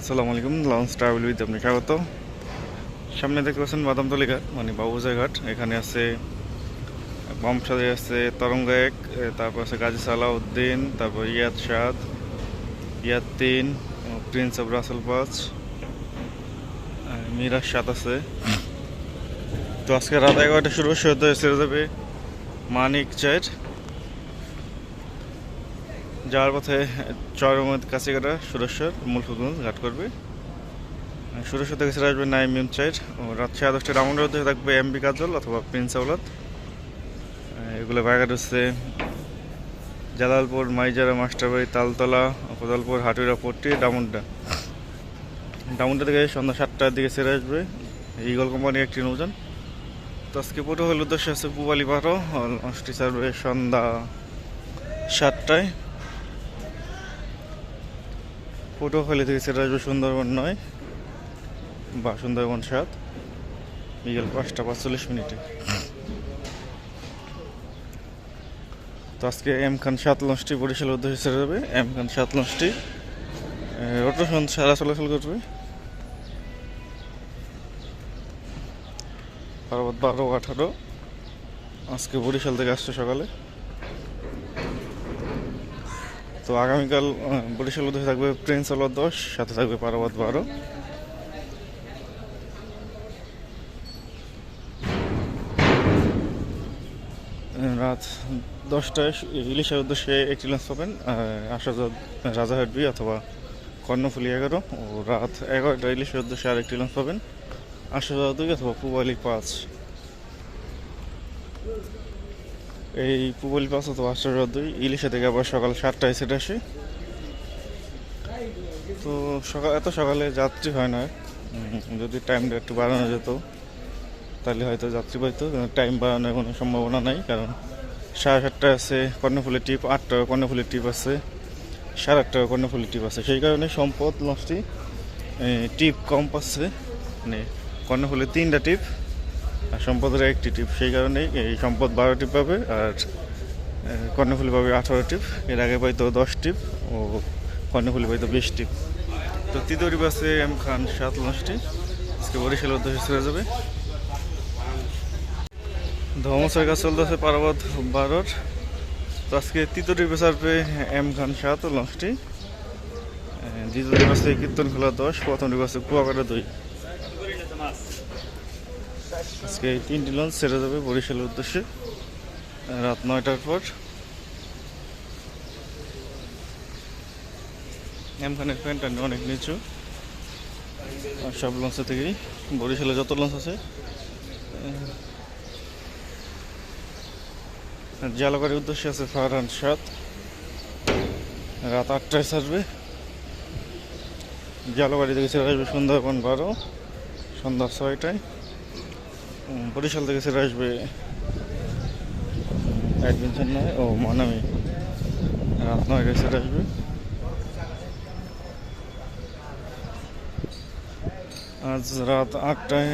আসসালামু আলাইকুম launch travel with আপনি স্বাগত। সামনে দেখতে পাচ্ছেন বাদামতলি ঘাট মানে বাবুজাই ঘাট। এখানে আছে বমসাদে আছে তরঙ্গ এক তারপর আছে গাজী সালাউদ্দিন, তারপর ইয়াদ সাদ ইয়াদ তিন প্রিন্স অফ রাসেল পাঁচ মিরাজ সাত আছে। তো আজকে রাত এগারোটা শুরু সদ্য সেরে যাবে মানিক চার যাওয়ার পথে চরমদ কাছিকাটা সুরেশ্বর মূল ফুলগঞ্জ ঘাট করবে সুরেশ্বর থেকে সেরে আসবে নাইম ও রাত সাড়ে দশটা রাউন্ডের মধ্যে থাকবে এমবি কাজল অথবা প্রিন্স আউলাদ। এগুলো জায়গাটা হচ্ছে জালালপুর, মাইজারা, মাস্টারবাড়ি, তালতলা, কোদালপুর হাটুরা পট্টি, ডামুন্ডা। ডামুন্ডা থেকে সন্ধ্যা সাতটার দিকে সেরে আসবে ইগল কোম্পানি একটি নৌজান তো পুরো হল উদ্দেশ্য আছে পুবালি পাহাড়ও লঞ্চটি সন্ধ্যা সাতটায়। পটুয়াখালী থেকে সেটা আসবে সুন্দরবন নয়, বা সুন্দরবন সাত, বিকেল পাঁচটা পাঁচচল্লিশ মিনিটে। তো আজকে এম খান সাত লঞ্চটি বরিশালের উদ্দেশ্যে ছেড়ে যাবে এম খান সাত লঞ্চটি রোটেশন সারা চলাচল করবে। বারো আঠারো, আজকে বরিশাল থেকে আসছে সকালে। তো আগামীকাল বরিশাল উদ্দেশ্যে থাকবে প্রিন্স আলোর দশ, সাথে থাকবে পারাবাদ বারো। রাত দশটায় ইলিশের উদ্দেশ্যে একটি লঞ্চ পাবেন আশাজাদ রাজাহাট বি অথবা কর্ণফুলি এগারো। ও রাত এগারোটা ইলিশের উদ্দেশ্যে আরেকটি লঞ্চ পাবেন আশাজাদ দুই অথবা পুবালি পাঁচ। এই পুবলি পাঁচ তো আশ্চর্য দুই ইলিশে থেকে আবার সকাল সাতটায় সেটা আসে তো সকাল এত সকালে যাত্রী হয় না। যদি টাইমটা একটু বাড়ানো যেত, তাহলে হয়তো যাত্রী পাইতো টাইম বাড়ানোর কোনো সম্ভাবনা নাই, কারণ সাড়ে সাতটায় আছে, কর্ণফুলি টিপ আটটায় কর্ণফুলি টিপ আছে, সাড়ে আটটায় কর্ণফুলি টিপ আছে। সেই কারণে সম্পদ লঞ্চটি টিপ কম পাচ্ছে। মানে কর্ণফুলি তিনটা টিপ সম্পদের একটি টিপ সেই কারণেই এই সম্পদ বারো টিপ পাবে আর কর্ণফুলি পাবে আঠারো টিপ। এর আগে পাইতো দশ টিপ ও কর্ণফুলি পাইতো বিশ টিপ। তো তৃতীয় টিপ আছে এম খান সাত লঞ্চটি আজকে বরিশালের উদ্দেশ্যে ছেড়ে যাবে। ধর্মসার কাজ চলতেছে পারাবাদ বারোর। তো আজকে তৃতীয় টিপে ছাড়বে এম খান সাত লঞ্চটি দ্বিতীয় টিপ আছে কীর্তন খোলা দশ। প্রথম আছে কুয়াকাটা দুই। আজকে এই তিনটি লঞ্চ ছেড়ে যাবে বরিশালের উদ্দেশ্যে, রাত নয়টার পর। এমখানের প্যান্ট অনেক নিচু। আর সব লঞ্চের থেকেই বরিশালে যত লঞ্চ আছে জালকারির উদ্দেশ্যে আছে ফারহান সাত রাত আটটায় ছাড়বে। জালকারি থেকে ছেড়ে আসবে সুন্দরবন বারো, সন্ধ্যা ছয়টায়। বরিশাল থেকে ছেড়ে আসবে অ্যাডভেঞ্চার নয়, ও মানামি রাত নয়টায় ছেড়ে আসবে। আজ রাত আটটায়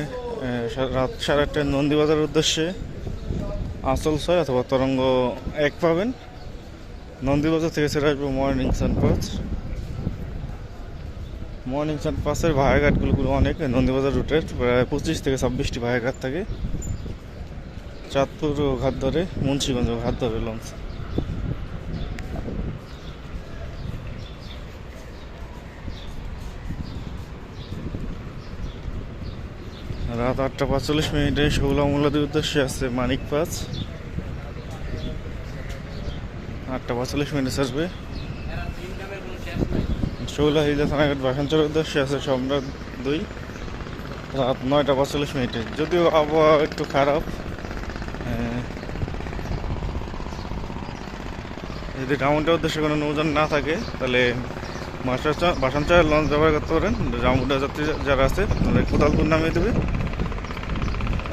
রাত সাড়ে আটটায় নন্দীবাজারের উদ্দেশ্যে আঁচল ছয় অথবা তরঙ্গ এক পাবেন। নন্দীবাজার থেকে ছেড়ে আসবে মর্নিং সানপাস মর্নিং সান পাসের ভাড়াঘাটগুলো অনেক, নন্দীবাজার রুটের প্রায় পঁচিশ থেকে ছাব্বিশটি ভায়াঘাট থাকে। চাঁদপুর ঘাট ধরে, মুন্সিগঞ্জ ঘাট ধরে লঞ্চ। রাত আটটা পাঁচচল্লিশ মিনিটে শৌলা মোলাদের উদ্দেশ্যে আছে মানিক পাঁচ আটটা পাঁচচল্লিশ মিনিটে আসবে। শৌলা হিজা থানাঘাট বাসাঞ্চলের উদ্দেশ্যে আছে সম্রাট দুই। রাত নয়টা পঁয়তাল্লিশ মিনিটে। যদিও আবহাওয়া একটু খারাপ যদি রাউন্ডের উদ্দেশ্যে কোনো নৌযান না থাকে, তাহলে বাসাঞ্চলের লঞ্চ ব্যবহার করতে পারেন। রাউন্ডের যাত্রী যারা আছে তাহলে কোদালপুর নামিয়ে দেবে।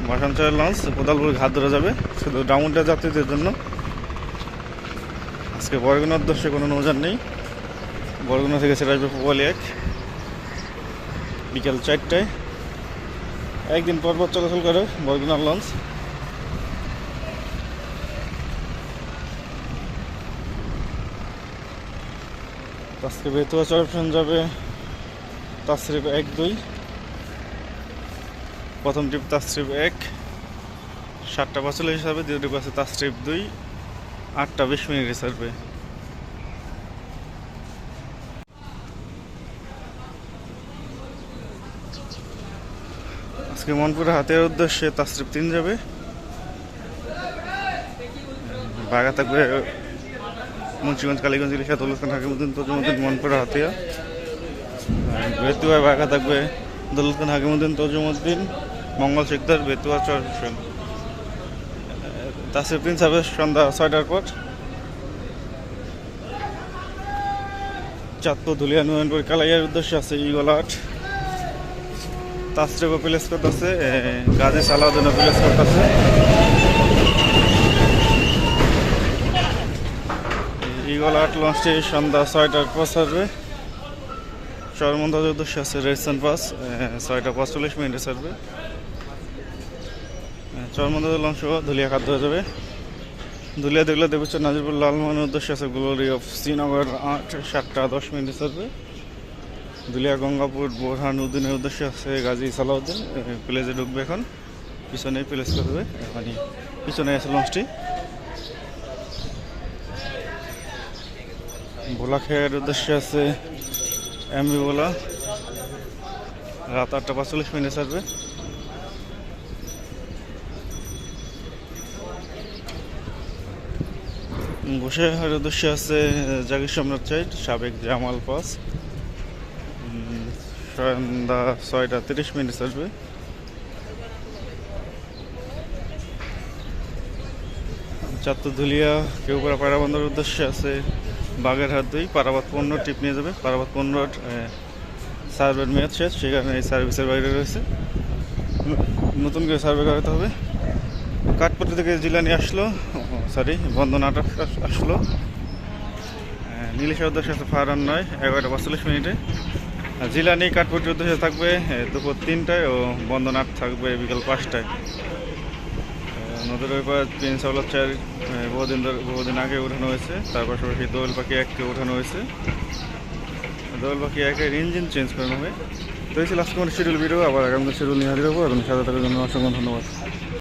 বাসাঞ্চলের লঞ্চ কোদালপুর ঘাট ধরে যাবে। শুধু রাউন্ডের যাত্রীদের জন্য। আজকে বরগুনার উদ্দেশ্যে কোনো নৌযান নেই। বরগুনা থেকে সেটা আসবে পোয়ালি এক। বিকেল চারটায়। একদিন পর পর চলাচল করে বরগুনার লঞ্চ। আজকে বেতুয়া চরপশন যাবে তাসরিফ এক দুই। প্রথম ট্রিপ তাসরিফ এক। সাতটা পাঁচচল্লিশ হিসাবে দ্বিতীয় ট্রিপ আছে তাসরিফ দুই। আটটা বিশ মিনিট রিসার্ভে আজকে মনপুরে হাতের উদ্দেশ্যে তাসরিফ তিন যাবে। বাগা থাকবে মুন্সিগঞ্জ, কালীগঞ্জ, ইলিশা দৌলতখান হাকিমুদ্দিন তজুমুদ্দিন মনপুরে হাতিয়া। বেতুয়া বাগা থাকবে দৌলতখান হাকিমুদ্দিন তজুমুদ্দিন মঙ্গল শিকদার বেতুয়া, চর হোসেন তাসরিফ তিন যাবে সন্ধ্যা ছয়টার পর। চাঁদপুর, ধুলিয়া, নুয়নপুর, কালাইয়ার উদ্দেশ্যে আছে ইগলাট তাসরিফ প্লেস করতেছে গাজী সালাউদ্দিন প্লেস করতেছে। ইগল আট লঞ্চটি সন্ধ্যা ছয়টার পর ছাড়বে। চরমন্দার উদ্দেশ্যে আছে রেডসন পাস ছয়টা পঁয়তাল্লিশ মিনিটে ছাড়বে। চরমন্দার লঞ্চ ধুলিয়া খাদ্য হয়ে যাবে। ধুলিয়া দেখলে দেখছে নাজিরপুর লালমোহনের উদ্দেশ্যে আছে, গ্লোরি অফ শ্রীনগর আট, সাতটা দশ মিনিটে ছাড়বে। দুলিয়া গঙ্গাপুর বোরহান উদ্দিনের উদ্দেশ্যে আছে গাজী সালাউদ্দিন প্লেজে ঢুকবে এখন। পিছনে প্লেস করবে মানে পিছনে আছে লঞ্চটি। ভোলা খেয়ার উদ্দেশ্যে আছে এমবি ভোলা। রাত আটটা পাঁচচল্লিশ মিনিটে ছাড়বে। বসে উদ্দেশ্যে আছে জাগির সম্রাট চাইট, সাবেক জামাল পাস। সন্ধ্যা ছয়টা তিরিশ মিনিট আসবে চাত্তর ধুলিয়া কেউপাড়া পায়রাবন্দর উদ্দেশ্যে আছে বাগেরহাট দুই পারাবাদ পণ্য টিপ নিয়ে যাবে। পারাবাদ পনেরো সার্ভের মেয়াদ শেষ, সেখানে এই সার্ভিসের বাইরে রয়েছে। নতুন করে সার্ভে করাতে হবে। কাঠপট্টি থেকে জিলানি আসলো সরি বন্ধন আট আসলো। নীলেশ্বর উদ্দেশ্যে আছে ফারান নয়, এগারোটা পাঁচচল্লিশ মিনিটে। জিলানি কাঠপট্টি উদ্দেশ্যে থাকবে দুপুর তিনটায় ও বন্ধন আট থাকবে বিকাল পাঁচটায়। নদীর ওই পার প্রিন্স চার বহুদিন বহুদিন আগে উঠানো হয়েছে, তার পাশাপাশি দোয়েল পাখি এককে উঠানো হয়েছে। দোয়েল পাখি একের ইঞ্জিন চেঞ্জ করানো হবে। তো এই ছিল আজকে আমার শিডিউল ভিডিও, আবার আগামী শিডিউল নিয়ে হাজির হব, এবং সাথে থাকার জন্য অসংখ্য ধন্যবাদ।